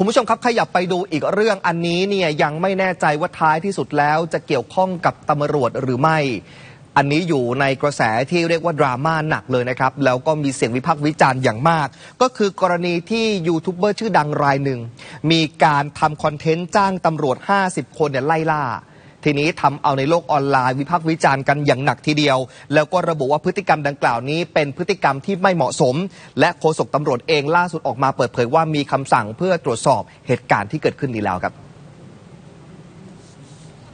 คุณผู้ชมครับขยับไปดูอีกเรื่องอันนี้เนี่ยยังไม่แน่ใจว่าท้ายที่สุดแล้วจะเกี่ยวข้องกับตำรวจหรือไม่ อันนี้อยู่ในกระแสที่เรียกว่าดราม่าหนักเลยนะครับ แล้วก็มีเสียงวิพากษ์วิจารณ์อย่างมาก ก็คือกรณีที่ยูทูบเบอร์ชื่อดังรายหนึ่ง มีการทำคอนเทนต์จ้างตำรวจ 50 คนเนี่ยไล่ล่า ทีนี้ทำเอาในโลกออนไลน์วิพากษ์วิจารณ์กันอย่างหนักทีเดียว แล้วก็ระบุว่าพฤติกรรมดังกล่าวนี้ เป็นพฤติกรรมที่ไม่เหมาะสม และโฆษกตำรวจเองล่าสุดออกมาเปิดเผยว่ามีคำสั่งเพื่อตรวจสอบเหตุการณ์ที่เกิดขึ้นนี้แล้วครับ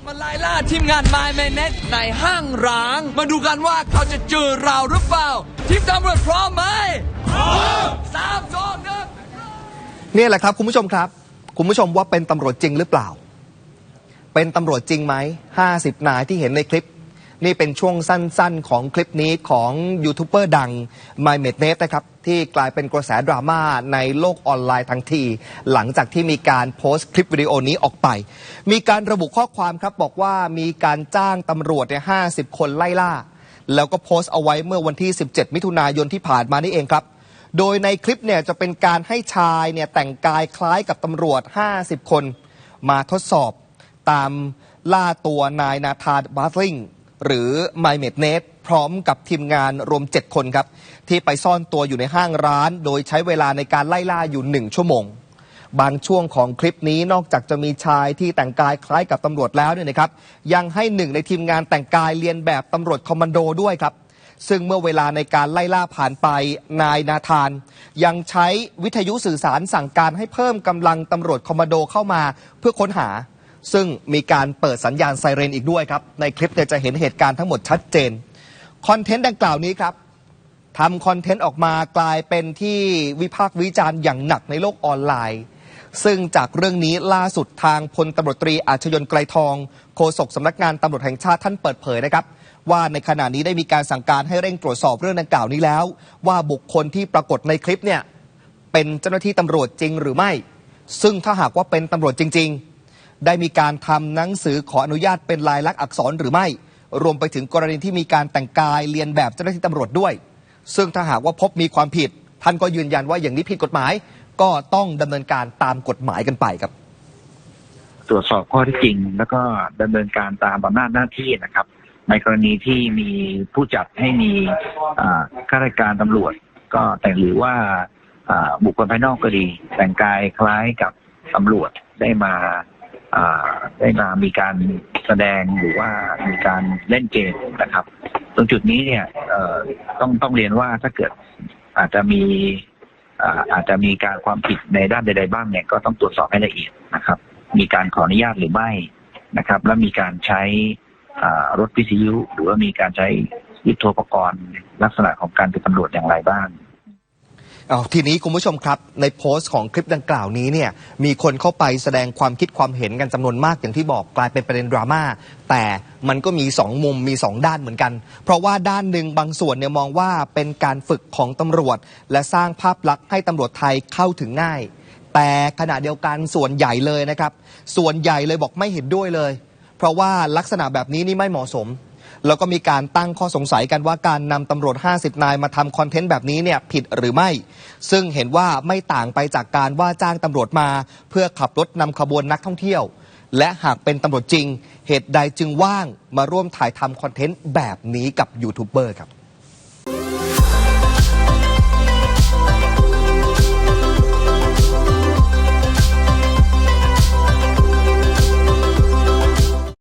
มาไล่ล่าทีมงาน My m a n e t ในห้างร้าง มาดูกันว่าเขาจะเจอเราหรือเปล่า ทีมตำรวจพร้อมไหมพร้อมสามสองหนึ่งนี่แหละครับคุณผู้ชมครับ คุณผู้ชมว่าเป็นตำรวจจริงหรือเปล่า เป็นตำรวจจริงไหม 50 นายที่เห็นในคลิป นี่เป็นช่วงสั้นๆ ของคลิปนี้ของยูทูบเบอร์ดัง My m e d n e t นะครับ ที่กลายเป็นกระแสดราม่าในโลกออนไลน์ทั้งที หลังจากที่มีการโพสต์คลิปวิดีโอนี้ออกไป มีการระบุข้อความครับบอกว่ามีการจ้างตำรวจเนี่ย50 คนไล่ล่า แล้วก็โพสต์เอาไว้เมื่อวันที่ 17 มิถุนายนที่ผ่านมานี่เองครับโดยในคลิปเนี่ยจะเป็นการให้ชายเนี่ยแต่งกายคล้ายกับตำรวจ 50 คน มาทดสอบ ตามล่าตัวนายนาธานบาร์ลิงหรือไมเมดเนตพร้อมกับทีมงานรวม 7 คนครับ ที่ไปซ่อนตัวอยู่ในห้างร้าน โดยใช้เวลาในการไล่ล่าอยู่ 1 ชั่วโมง บางช่วงของคลิปนี้นอกจากจะมีชายที่แต่งกายคล้ายกับตำรวจแล้วเนี่ยนะครับ ยังให้หนึ่งในทีมงานแต่งกายเรียนแบบตำรวจคอมมานโดด้วยครับ ซึ่งเมื่อเวลาในการไล่ล่าผ่านไปนายนาธาน ยังใช้วิทยุสื่อสารสั่งการให้เพิ่มกำลังตำรวจคอมมานโดเข้ามาเพื่อค้นหา ซึ่งมีการเปิดสัญญาณไซเรนอีกด้วยครับ ในคลิปเนี่ยจะเห็นเหตุการณ์ทั้งหมดชัดเจน คอนเทนต์ดังกล่าวนี้ครับทำคอนเทนต์ออกมากลายเป็นที่วิพากษ์วิจารณ์อย่างหนักในโลกออนไลน์ ซึ่งจากเรื่องนี้ล่าสุดทางพลตำรวจตรีอาชยนไกรทองโฆษกสำนักงานตำรวจแห่งชาติท่านเปิดเผยนะครับว่าในขณะนี้ได้มีการสั่งการให้เร่งตรวจสอบเรื่องดังกล่าวนี้แล้ว ว่าบุคคลที่ปรากฏในคลิปเนี่ยเป็นเจ้าหน้าที่ตำรวจจริงหรือไม่ ซึ่งถ้าหากว่าเป็นตำรวจจริง ๆ ได้มีการทำหนังสือขออนุญาตเป็นลายลักษณ์อักษรหรือไม่ รวมไปถึงกรณีที่มีการแต่งกายเรียนแบบเจ้าหน้าที่ตำรวจด้วย ซึ่งถ้าหากว่าพบมีความผิด ท่านก็ยืนยันว่าอย่างนี้ผิดกฎหมาย ก็ต้องดำเนินการตามกฎหมายกันไปครับ ตรวจสอบข้อที่จริง แล้วก็ดำเนินการตามอำนาจหน้าที่นะครับ ในกรณีที่มีผู้จัดให้มีอ่าข้าราชการตำรวจ ก็แต่งหรือว่าอ่าบุคคลภายนอกก็ดี แต่งกายคล้ายกับตำรวจได้มา ได้มามีการแสดงหรือว่ามีการเล่นเกมนะครับ ตรงจุดนี้เนี่ยต้องต้องเรียนว่าถ้าเกิดอาจจะมีอาจจะมีการความผิดในด้านใดๆบ้างเนี่ยก็ต้องตรวจสอบให้ละเอียดนะครับ มีการขออนุญาตหรือไม่นะครับ และมีการใช้รถวิทยุหรือว่ามีการใช้ยุทโธปกรณ์ ลักษณะของการเป็นตำรวจอย่างไรบ้าง เอาทีนี้คุณผู้ชมครับ ในโพสต์ของคลิปดังกล่าวนี้เนี่ยมีคนเข้าไปแสดงความคิดความเห็นกันจำนวนมากอย่างที่บอกกลายเป็นประเด็นดราม่าแต่มันก็มี 2 มุมมี 2 ด้านเหมือนกัน เพราะว่าด้านหนึ่งบางส่วนเนี่ยมองว่าเป็นการฝึกของตำรวจ และสร้างภาพลักษณ์ให้ตำรวจไทยเข้าถึงง่าย แต่ขณะเดียวกันส่วนใหญ่เลยนะครับ ส่วนใหญ่เลยบอกไม่เห็นด้วยเลย เพราะว่าลักษณะแบบนี้นี่ไม่เหมาะสม แล้วก็มีการตั้งข้อสงสัยกันว่าการนำตำรวจ 50 นายมาทำคอนเทนต์แบบนี้เนี่ยผิดหรือไม่ ซึ่งเห็นว่าไม่ต่างไปจากการว่าจ้างตำรวจมา เพื่อขับรถนำขบวนนักท่องเที่ยว และหากเป็นตำรวจจริง เหตุใดจึงว่างมาร่วมถ่ายทำคอนเทนต์แบบนี้กับยูทูบเบอร์ครับ